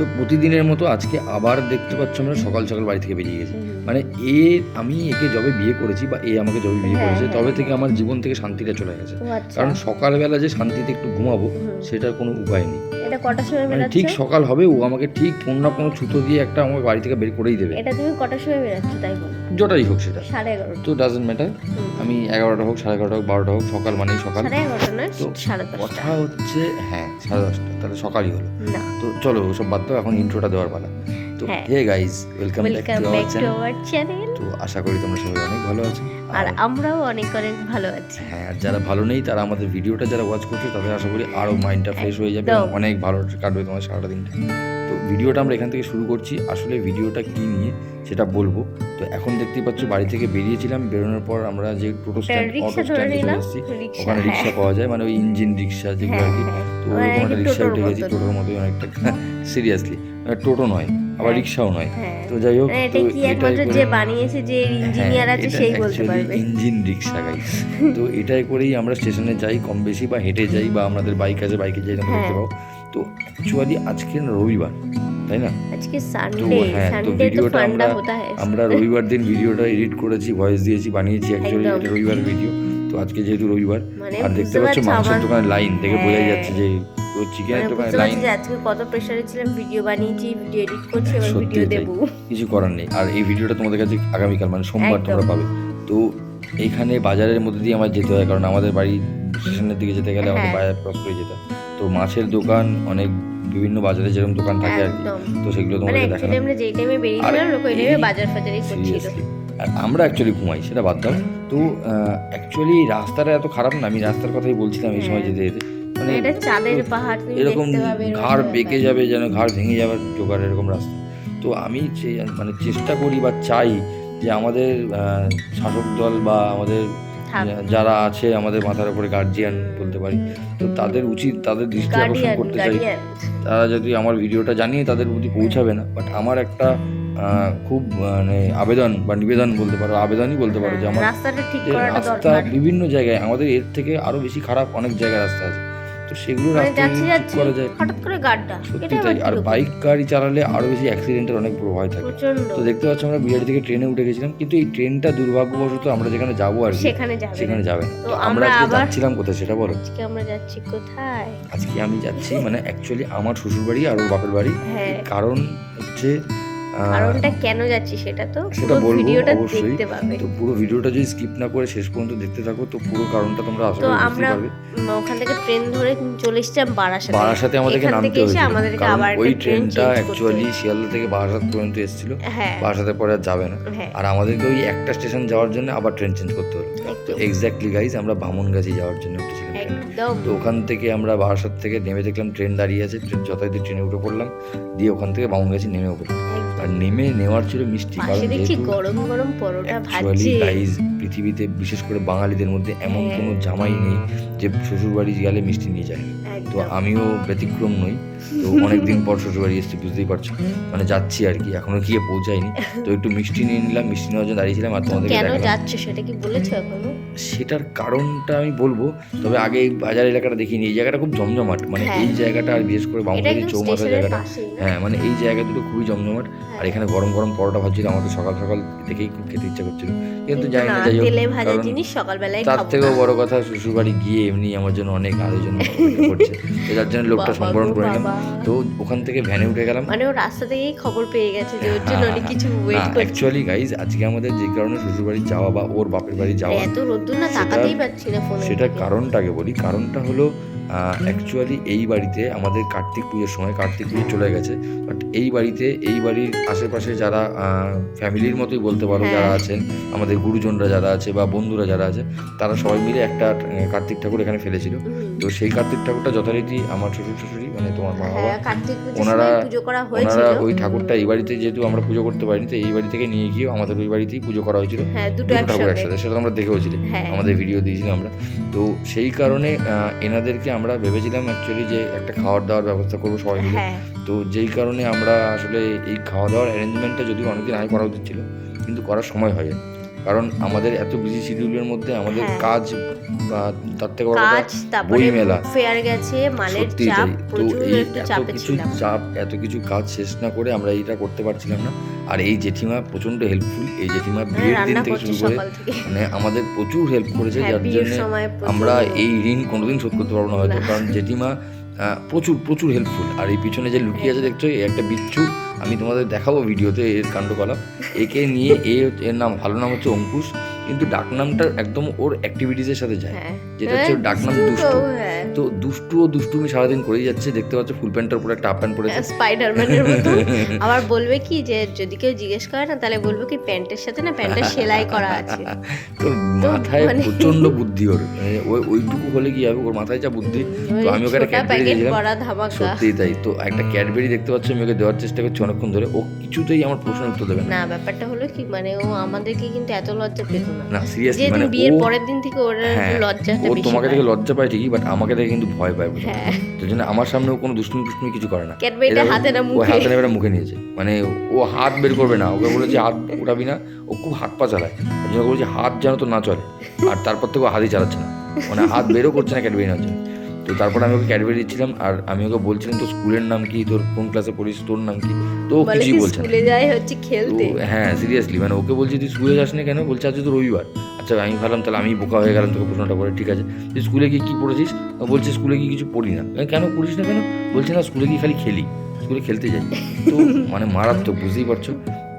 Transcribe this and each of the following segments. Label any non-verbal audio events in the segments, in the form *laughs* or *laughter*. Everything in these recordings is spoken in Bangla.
তো প্রতিদিনের মতো আজকে আবার দেখতে পাচ্ছ আমরা সকাল সকাল বাড়ি থেকে বেরিয়ে গেছি। মানে এ আমি একে যবে বিয়ে করেছি বা এ আমাকে যবে বিয়ে হ্যাঁ, করেছে হ্যাঁ, তবে। থেকে আমার জীবন থেকে শান্তিটা চলে গেছে। আচ্ছা। কারণ সকালবেলা যে শান্তিতে একটু ঘুমাবো সেটার কোনো উপায় নেই। মানে ঠিক সকাল হবে ও আমাকে ঠিক কোনো না কোনো ছুতো দিয়ে একটা আমাকে বাড়ি থেকে বের করেই দেবে। এটা তুমি কটার সময় বেরাচ্ছ তাই বলো? যটাই হোক সেটা। সাড়ে এগারোটা। তো ডাজেন্ট ম্যাটার আমি এগারোটা হোক সাড়ে এগারোটা হোক বারোটা হোক সকাল মানেই সকাল। সাড়ে এগারোটা নয় তো সাড়ে কথা হচ্ছে হ্যাঁ সাড়ে দশটা তাহলে সকালই হলো। তো চলো ওসব বাদ দাও এখন ইন্ট্রোটা দেওয়ার পালা। তো। Hey guys welcome back to our channel তো আশা করি তোমরা সবাই অনেক ভালো আছো। আর আর আমরাও অনেক অনেক ভালো আছি। হ্যাঁ আর যারা ভালো নেই তারা আমাদের ভিডিওটা যারা ওয়াচ করছে তাদের আশা করি আরও মাইন্ডটা ফ্রেশ হয়ে যাবে অনেক ভালো কাটবে তোমার সারাটা দিনটা তো ভিডিওটা আমরা এখান থেকে শুরু করছি। আসলে ভিডিওটা কী নিয়ে সেটা বলব। তো এখন দেখতেই পাচ্ছ বাড়ি থেকে বেরিয়েছিলাম। বেরোনোর পর আমরা যে টোটো স্ট্যান্ড অটো স্ট্যান্ডে চলে এসেছি। ওখানে রিক্সা হ্যাঁ পাওয়া যায় মানে ওই ইঞ্জিন রিক্সা যেগুলো আর কি। হ্যাঁ, তো মানে ওরকম একটা রিক্সা টোটোর উঠে গেছি। টোটোর মতোই অনেকটা। *laughs* সিরিয়াসলি টোটো নয়। আবার হ্যাঁ। রিক্সাও নয়। হ্যাঁ। তো যাই হোক মানে এটা কি একমাত্র যে বানিয়েছে যে ইঞ্জিনিয়ার আছে সেই বলতে পারবে। ইঞ্জিন রিক্সা গাই তো এটাই করেই আমরা স্টেশনে যাই কম বেশি বা হেঁটে যাই বা আমাদের বাইক আছে বাইকে যাই তোমরা দেখতে হ্যাঁ। তো অ্যাকচুয়ালি আজকে রবিবার তাই না? আজকে সানডে হ্যাঁ সানডে তো ভিডিওটা ফান্ডা আমরা হোতা হ্যাঁ আমরা রবিবার দিন ভিডিওটা এডিট করেছি ভয়েস দিয়েছি বানিয়েছি অ্যাকচুয়ালি এটা রবিবার ভিডিও তো আজকে যেহেতু রবিবার মানে আর দেখতে পাচ্ছ মাংসের আমার দোকানে লাইন দেখে বোঝাই হ্যাঁ। যাচ্ছে যে চিকেনের মানে দোকানে লাইন। আজকে কত প্রেসারে ছিলাম ভিডিও বানিয়েছি ভিডিও এডিট করছি এবার ভিডিও। দেবো। কিছু করার নেই। আর এই ভিডিওটা তোমাদের কাছে আগামীকাল মানে সোমবার। তোমরা পাবে। তো এইখানে বাজারের মধ্যে দিয়ে আমার যেতে হয় কারণ আমাদের বাড়ি স্টেশনের দিকে যেতে গেলে আমাদের হ্যাঁ। বাজার ক্রস করে যেতে তো মাছের দোকান অনেক বিভিন্ন বাজারে যেরকম দোকান থাকে আর কি। তো সেগুলো মানে তোমাদের অ্যাকচুয়ালি দেখালাম। আমরা যেই টাইমে বেরিয়েছিলাম লোক ওই টাইমে বাজার ফাজারই করছিল। আর আমরা অ্যাকচুয়ালি ঘুমাই সেটা বাদ দাও। তো অ্যাকচুয়ালি রাস্তাটা এত খারাপ না আমি রাস্তার কথাই বলছিলাম এই সময় হ্যাঁ। যেতে যেতে। মানে এটা চাঁদের পাহাড় এরকম ঘাড়। বেঁকে যাবে যেন ঘাড় ভেঙে যাবার জোগাড় এরকম রাস্তা। তো আমি মানে চেষ্টা করি বা চাই যে আমাদের শাসক দল বা আমাদের যারা আছে আমাদের মাথার উপরে গার্জিয়ান বলতে পারি তো তাদের উচিত তাদের দৃষ্টি আকর্ষণ করতে চাই। তারা যদি আমার ভিডিওটা জানিয়ে তাদের প্রতি পৌঁছাবে না বাট আমার একটা খুব মানে আবেদন বা নিবেদন বলতে পারো আবেদনই বলতে পারো যে আমার রাস্তাটা ঠিক যে করাটা রাস্তা বিভিন্ন জায়গায় আমাদের এর থেকে আরও বেশি খারাপ অনেক জায়গায় রাস্তা আছে। তো সেগুলো মানে করা যায়। হঠাৎ করে গাড্ডা সত্যি তাই। আর বাইক গাড়ি চালালে আরও বেশি অ্যাক্সিডেন্টের অনেক বড় ভয় থাকে। তো দেখতে পাচ্ছ আমরা বিহারি থেকে ট্রেনে উঠে গেছিলাম কিন্তু এই ট্রেনটা দুর্ভাগ্যবশত আমরা যেখানে যাব আর সেখানে যাবে সেখানে যাবে তো আমরা আজকে যাচ্ছিলাম কোথায় সেটা বলো। আজকে আমরা যাচ্ছি কোথায়? আজকে আমি যাচ্ছি মানে অ্যাকচুয়ালি আমার শ্বশুর বাড়ি আর ওর বাপের বাড়ি। হ্যাঁ। কারণ হচ্ছে কারণটা কেন যাচ্ছি সেটা তো সেটা বলব ভিডিওটা দেখতে পাবে। তো পুরো ভিডিওটা যদি স্কিপ না করে শেষ পর্যন্ত দেখতে থাকো তো পুরো কারণটা তোমরা আসলে বুঝতে পারবে। ওখান থেকে ট্রেন ধরে চলে এসেছিলাম বারাসাতে। বারাসাতে আমাদেরকে নামতে হয়েছিল আমাদেরকে আবার ওই ট্রেনটা অ্যাকচুয়ালি শিয়ালদা থেকে বারাসাত পর্যন্ত এসেছিল। হ্যাঁ। বারাসাতে পরে আর যাবে না। হ্যাঁ। আর আমাদেরকে ওই একটা স্টেশন যাওয়ার জন্য আবার ট্রেন চেঞ্জ করতে হলো। তো এক্স্যাক্টলি গাইজ আমরা বামনগাছি যাওয়ার জন্য উঠেছিলাম তো ওখান থেকে আমরা বারাসাত থেকে নেমে দেখলাম ট্রেন দাঁড়িয়ে আছে যথারীতি ট্রেনে উঠে পড়লাম। দিয়ে ওখান থেকে বামনগাছি নেমেও পড়লাম আর নেমে নেওয়ার ছিল মিষ্টি কারণ দেখছি গরম গরম পরোটা ভাজছে। গাইজ পৃথিবীতে বিশেষ করে বাঙালিদের মধ্যে এমন হ্যাঁ। কোনো জামাই নেই যে শ্বশুরবাড়ি গেলে মিষ্টি নিয়ে যায়। তো আমিও ব্যতিক্রম নই তো *laughs* অনেকদিন পর শ্বশুরবাড়ি এসেছি বুঝতেই পারছ। মানে যাচ্ছি আর কি এখনও গিয়ে পৌঁছাইনি। তো একটু মিষ্টি নিয়ে নিলাম মিষ্টি নেওয়ার জন্য দাঁড়িয়েছিলাম আর কেন যাচ্ছ সেটা কি বলেছ এখনও? সেটার কারণটা আমি বলব তবে আগে এই বাজার এলাকাটা দেখিনি এই জায়গাটা খুব জমজমাট মানে হ্যাঁ। এই জায়গাটা আর বিশেষ করে বামুনগাছি চৌমাথা জায়গাটা হ্যাঁ মানে এই জায়গা দুটো খুবই জমজমাট। আর। এখানে গরম গরম পরোটা ভাজছিল আমাকে সকাল সকাল দেখেই খুব খেতে ইচ্ছা করছিল। কিন্তু জানি না যাই তেলে ভাজা জিনিস সকালবেলায় তার থেকেও। বড় কথা শ্বশুরবাড়ি গিয়ে এমনি আমার জন্য অনেক আয়োজন করছে। তো যার জন্য লোকটা সম্বরণ করে নিলাম। তো ওখান থেকে ভ্যানে উঠে গেলাম। মানে ও রাস্তা থেকেই খবর পেয়ে গেছে যে ওর জন্য অনেক কিছু *laughs* ওয়েট করছে। অ্যাকচুয়ালি গাইজ আজকে আমাদের যে কারণে শ্বশুরবাড়ি যাওয়া বা ওর বাপের বাড়ি যাওয়া এত রোদ্দুর না তাকাতেই পাচ্ছি না ফোনে সেটার কারণটাকে বলি কারণটা হলো অ্যাকচুয়ালি এই বাড়িতে আমাদের কার্তিক পুজোর সময় কার্তিক পুজো চলে গেছে বাট এই বাড়িতে এই বাড়ির আশেপাশে যারা ফ্যামিলির মতোই বলতে পারো হ্যাঁ। যারা আছেন আমাদের গুরুজনরা যারা আছে বা বন্ধুরা যারা আছে তারা সবাই মিলে একটা কার্তিক ঠাকুর এখানে ফেলেছিল। তো সেই কার্তিক ঠাকুরটা যথারীতি আমার শ্বশুর শাশুড়ি মানে তোমার মা বাবা হ্যাঁ ওনারা- ওনারা ওই ঠাকুরটা এই বাড়িতে যেহেতু আমরা পুজো করতে পারিনি তো এই বাড়ি থেকে নিয়ে গিয়ে আমাদের ওই বাড়িতেই পুজো করা হয়েছিল। হ্যাঁ দুটো ঠাকুর একসাথে। সেটা আমরা দেখেওছিলি হ্যাঁ। আমাদের ভিডিও দিয়েছিলাম আমরা। তো সেই কারণে এনাদেরকে আমরা ভেবেছিলাম অ্যাকচুয়ালি যে একটা খাওয়ার দাওয়ার ব্যবস্থা করব সবাই মিলে। হ্যাঁ। তো যেই কারণে আমরা আসলে এই খাওয়া দাওয়ার অ্যারেঞ্জমেন্টটা যদিও অনেকদিন আগে করা উচিত ছিল কিন্তু করার সময় হয় কারণ আমাদের এত বিজি শিডিউলের মধ্যে আমাদের হ্যাঁ। কাজ বা তার থেকে বড় কথা কাজ বই মেলা। ফেয়ার গেছে মালের চাপ তো এই এত কিছু চাপ এত কিছু কাজ শেষ না করে আমরা এইটা করতে পারছিলাম না। আর এই জেঠিমা প্রচণ্ড হেল্পফুল এই জেঠিমা মানে বিয়ের দিন থেকে শুরু করে মানে আমাদের প্রচুর হেল্প করেছে হ্যাঁ যার জন্য আমরা এই ঋণ কোনোদিন শোধ করতে পারব না হয়তো। কারণ জেঠিমা প্রচুর প্রচুর হেল্পফুল আর এই পিছনে যে লুকিয়ে আছে দেখছ এই একটা বিচ্ছু আমি তোমাদের দেখাবো ভিডিওতে এর কাণ্ডকলাপ। একে নিয়ে এ এর নাম, ভালো নাম হচ্ছে অঙ্কুশ। কিন্তু ডাকনামটা একদম ওর অ্যাক্টিভিটিসের সাথে যায়। হ্যাঁ। যেটা হচ্ছে ওর ডাকনাম দুষ্টু। দুষ্টু তো, হ্যাঁ। তো দুষ্টু ও দুষ্টুমি সারাদিন করেই যাচ্ছে। দেখতে পাচ্ছ ফুল প্যান্টের উপরে একটা হাফ প্যান্ট পরেছে স্পাইডারম্যানের মতো। *laughs* আবার বলবে কি যে যদি কেউ জিজ্ঞেস করে না তাহলে বলব কি প্যান্টের সাথে না প্যান্টটা সেলাই করা আছে। *laughs* তো মাথায় মানে- প্রচণ্ড বুদ্ধি ওর। মানে ওই ওইটুকু হলে কি হবে? ওর মাথায় যা বুদ্ধি তো আমি ওকে একটা ক্যাডবেরি দিয়েছিলাম সত্যিই তাই। তো একটা ক্যাডবেরি দেখতে পাচ্ছ আমি ওকে দেওয়ার চেষ্টা করছি অনেকক্ষণ ধরে। ও কিছুতেই আমার প্রশ্ন উত্তর দেবে না। না ব্যাপারটা হলো কি মানে ও আমাদেরকে কিন্তু এত লজ্জা পেত না। না। সিরিয়াসলি মানে বিয়ের পরের দিন থেকে ওর হ্যাঁ, ও তোমাকে লজ্জা পায় ঠিকই বাট আমাকে দেখে কিন্তু ভয় পায় হ্যাঁ। তো জন্য আমার সামনে ও কোনো দুষ্টুমি টুষ্টুমি কিছু করে না। ক্যাডবেরিটা হাতে না মুখে। হাতে না মুখে নিয়েছে। মানে ও হাত বের করবে না ওকে বলেছে হাত উঠাবি না ও খুব হাত পা চালায়। ওই জন্য বলেছে হাত যেন তো না চলে আর তারপর থেকে ও হাতই চালাচ্ছে না। মানে হাত বেরও করছে না ক্যাডবেরি নেওয়ার জন্য তো তারপর আমি ওকে ক্যাডবেরি দিচ্ছিলাম আর আমি ওকে বলছিলাম তোর স্কুলের নাম কি? তোর কোন ক্লাসে পড়িস? তোর নাম কি? তো ও কিছুই বলছে স্কুলে যায় হচ্ছে খেলতে? হ্যাঁ সিরিয়াসলি মানে ওকে বলছি তুই স্কুলে যাস না কেন? বলছে আজকে তো রবিবার। আচ্ছা আমি ভাবলাম তাহলে আমি বোকা হয়ে গেলাম তোকে প্রশ্নটা করে। ঠিক আছে তুই স্কুলে গিয়ে কী পড়েছিস? বলছে স্কুলে গিয়ে কিছু পড়ি না। কেন পড়িস না কেন? বলছে না স্কুলে গিয়ে খালি খেলি স্কুলে খেলতে যাই। তো মানে মারাত্মক বুঝতেই পারছ?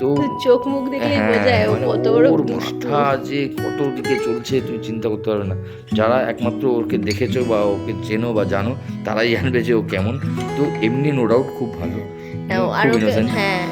তো চোখ মুখ দেখলে হ্যাঁ, মানে কত বড়। মাথা যে কত দিকে চলছে তুমি চিন্তা করতে পারবে না। যারা একমাত্র ওকে দেখেছ বা ওকে চেনো বা জানো তারাই জানবে যে ও কেমন। তো এমনি নো ডাউট খুব ভালো। হ্যাঁ,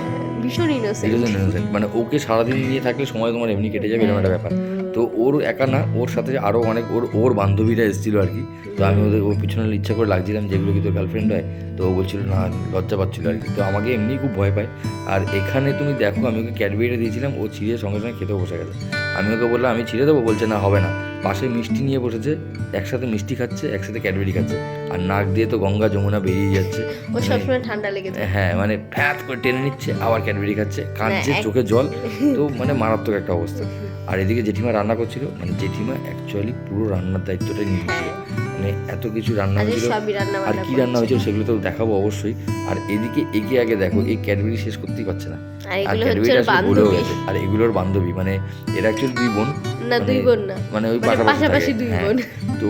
ভীষণ ইনোসেন্ট। মানে ওকে সারাদিন নিয়ে থাকলে সময় তোমার এমনি কেটে যাবে এরকম একটা ব্যাপার। তো ওর একা না ওর সাথে আরও অনেক ওর ওর বান্ধবীরা এসেছিল আর কি। তো আমি ওদের ওর পিছনে ইচ্ছা করে লাগছিলাম যেগুলো কি তোর গার্লফ্রেন্ড হয়? তো ও বলছিল না লজ্জা পাচ্ছিল আর কি। তো আমাকে এমনি খুব ভয় পায়। আর এখানে তুমি দেখো আমি ওকে ক্যাডবেরিটা দিয়েছিলাম ও ছিঁড়ে সঙ্গে সঙ্গে খেতে বসে গেছে। আমি ওকে বললাম আমি ছিঁড়ে দেবো? বলছে না হবে না। পাশে মিষ্টি নিয়ে বসেছে একসাথে মিষ্টি খাচ্ছে একসাথে ক্যাডবেরি খাচ্ছে। আর নাক দিয়ে তো গঙ্গা যমুনা বেরিয়ে যাচ্ছে। ও সবসময় ঠান্ডা লেগে হ্যাঁ মানে ফ্যাত করে টেনে নিচ্ছে আবার ক্যাডবেরি খাচ্ছে। কাঁদছে এক- চোখে জল। তো মানে মারাত্মক একটা অবস্থা। আর এদিকে জেঠিমা রান্না করছিল মানে জেঠিমা অ্যাকচুয়ালি পুরো রান্নার দায়িত্বটা নিয়ে নিয়েছিল। মানে এত কিছু রান্না হয়েছিল আর কি রান্না হয়েছিল সেগুলো তো দেখাবো অবশ্যই। আর এদিকে এগিয়ে আগে দেখো এই ক্যাডবেরি শেষ করতেই পারছে না। আর ক্যাডবেরিটা আসলে বান্ধবী। গেছে। আর এগুলোর বান্ধবী মানে এরা অ্যাকচুয়ালি দুই বোন। না দুই মানে- বোন না। মানে ওই মানে পাশাপাশি দুই হ্যাঁ, বোন। তো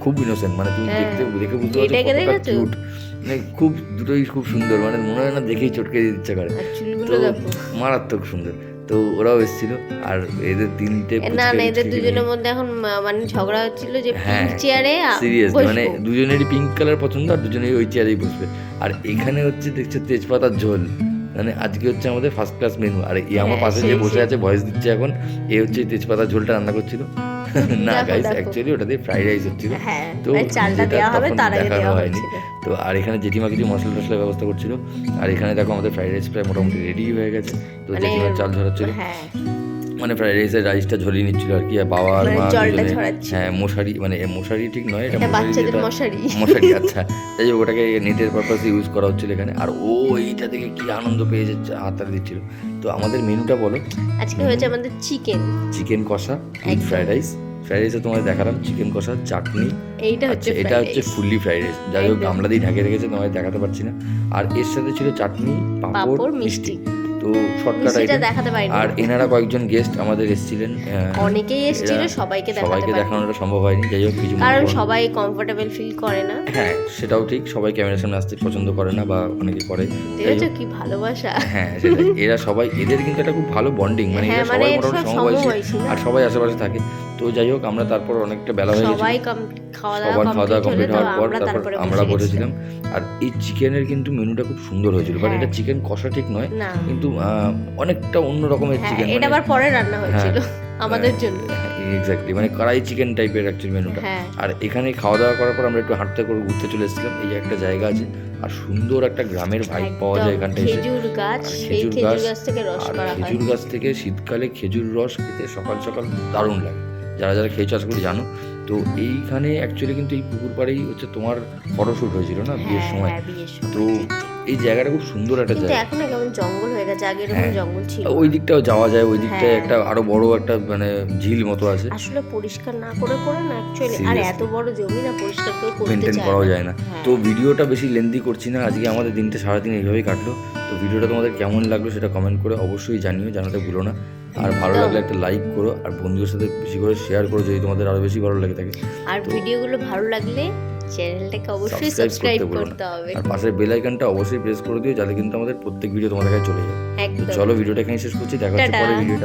খুব ইনোসেন্ট মানে তুমি হ্যাঁ। দেখতে দেখে বুঝতে পারছ? কিউট মানে খুব দুটোই খুব সুন্দর মানে মনে হয় না দেখেই চটকে দিতে ইচ্ছা করে। তো মারাত্মক সুন্দর। তো ওরাও এসেছিল। আর এদের তিনটে না না এদের দুজনের মধ্যে এখন মানে ঝগড়া হচ্ছিল যে পিঙ্ক চেয়ারে সিরিয়াস মানে দুজনেরই পিঙ্ক কালার পছন্দ আর দুজনেই ওই চেয়ারেই বসবে। আর এখানে হচ্ছে দেখছে তেজপাতার ঝোল। মানে আজকে হচ্ছে আমাদের ফার্স্ট ক্লাস মেনু আর এই আমার হ্যাঁ, পাশে যে বসে আছে ভয়েস দিচ্ছে এখন এ হচ্ছে তেজপাতার ঝোলটা রান্না করছিল। *laughs* না গাইস। অ্যাকচুয়ালি ওটাতে ফ্রাইড রাইস হচ্ছিল তো আর চালটা দেওয়া হবে তার আগে দেওয়া হয়নি। তো আর এখানে জেঠিমা কিছু মশলা টসলার ব্যবস্থা করছিল। আর এখানে দেখো আমাদের ফ্রাইড রাইস প্রায় মোটামুটি রেডি হয়ে গেছে। তো মানে- জেঠিমা চাল ঝরাচ্ছিল হ্যাঁ। মানে ফ্রাইড রাইসের রাইসটা ঝরিয়ে নিচ্ছিল আর কি আর বাবা আর মানে মা। হ্যাঁ মশারি মানে মশারি ঠিক নয় এটা বাচ্চাদের মশারি। মশারি আচ্ছা। তাই ওটাকে নেটের পারপাসে ইউজ করা হচ্ছিল এখানে। আর ও এইটা দেখে কি আনন্দ পেয়েছে হাতটা দিচ্ছিল। তো আমাদের মেনুটা বলো। আজকে হয়েছে আমাদের চিকেন চিকেন কষা উইথ। ফ্রাইড রাইস ফ্রাইড রাইসে তোমাদের দেখালাম চিকেন কষা চাটনি। এইটা হচ্ছে আচ্ছা এটা হচ্ছে। ফুললি ফ্রাইড রাইস যাই হোক গামলা দিয়ে ঢাকে রেখেছে তোমাদের দেখাতে পারছি না। আর এর সাথে ছিল চাটনি পাঁপড় মিষ্টি। তো শর্টকাট দেখাতে আর এনারা কয়েকজন গেস্ট আমাদের এসেছিলেন *laughs* অনেকেই এসেছিল সবাইকে সবাইকে দেখানোটা সম্ভব হয়নি যাই হোক কিছু কারণ সবাই কমফোর্টেবল ফিল করে না। হ্যাঁ সেটাও ঠিক সবাই ক্যামেরার সামনে আসতে পছন্দ করে না বা অনেকে করে। দেখেছ কি ভালোবাসা? হ্যাঁ এরা সবাই এদের কিন্তু একটা খুব ভালো বন্ডিং মানে হ্যাঁ এরা মানে সবাই মোটামুটি সমবয়সী আর সবাই আশেপাশে থাকে। তো যাই হোক আমরা তারপর অনেকটা বেলা হয়ে গেছে সবার খাওয়া দাওয়া কমপ্লিট হওয়ার পর তারপর আমরা বসেছিলাম। আর এই চিকেনের কিন্তু মেনুটা খুব সুন্দর হয়েছিল বাট হ্যাঁ। এটা চিকেন কষা ঠিক নয় কিন্তু অনেকটা অন্য রকমের হ্যাঁ চিকেন এটা আবার পরে রান্না হয়েছিল হ্যাঁ। আমাদের জন্য এক্স্যাক্টলি মানে কড়াই চিকেন টাইপের অ্যাকচুয়ালি মেনুটা। আর এখানে খাওয়া দাওয়া করার পর আমরা একটু হাঁটতে করে ঘুরতে চলে এসেছিলাম এই যে একটা জায়গা আছে আর সুন্দর একটা গ্রামের ভাইব পাওয়া যায় এখানটা এসে। খেজুর গাছ খেজুর গাছ থেকে রস হয়। খেজুর গাছ থেকে শীতকালে খেজুর রস খেতে সকাল সকাল দারুণ লাগে। যারা যারা খেয়ে চাষ করে জানো তো এইখানে অ্যাকচুয়ালি কিন্তু এই পুকুর পাড়েই হচ্ছে তোমার ফটোশ্যুট হয়েছিল না বিয়ের হ্যাঁ, সময় হ্যাঁ, বিয়ের সময়। তো এই জায়গাটা খুব সুন্দর একটা কিন্তু জায়গা। এখন কেমন জঙ্গল হয়ে গেছে আগে এরকম হ্যাঁ। জঙ্গল ছিল ওই দিকটাও যাওয়া যায় ওই দিকটায় হ্যাঁ। একটা আরও বড় একটা মানে ঝিল মতো আছে। আসলে পরিষ্কার না করে করে না অ্যাকচুয়ালি আর এত বড় জমি না পরিষ্কার কেউ করতে করাও যায় না। হ্যাঁ। তো ভিডিওটা বেশি লেন্দি করছি না আজকে আমাদের দিনটা সারাদিন এইভাবেই কাটলো। তো ভিডিওটা তোমাদের কেমন লাগল সেটা কমেন্ট করে অবশ্যই জানিও জানাতে ভুলো না। আর ভালো। লাগলে একটা লাইক করো আর বন্ধুদের সাথে বেশি করে শেয়ার করো যদি তোমাদের আরও বেশি ভালো লাগে থাকে। আর ভিডিওগুলো ভালো লাগলে চ্যানেলটাকে অবশ্যই সাবস্ক্রাইব করতে হবে। আর পাশের বেল আইকনটা অবশ্যই প্রেস করে দিও যাতে কিন্তু আমাদের প্রত্যেক ভিডিও তোমাদের কাছে চলে যায়। একদম। চলো ভিডিওটা এখানে শেষ করছি দেখা হচ্ছে পরের পরে ভিডিওটা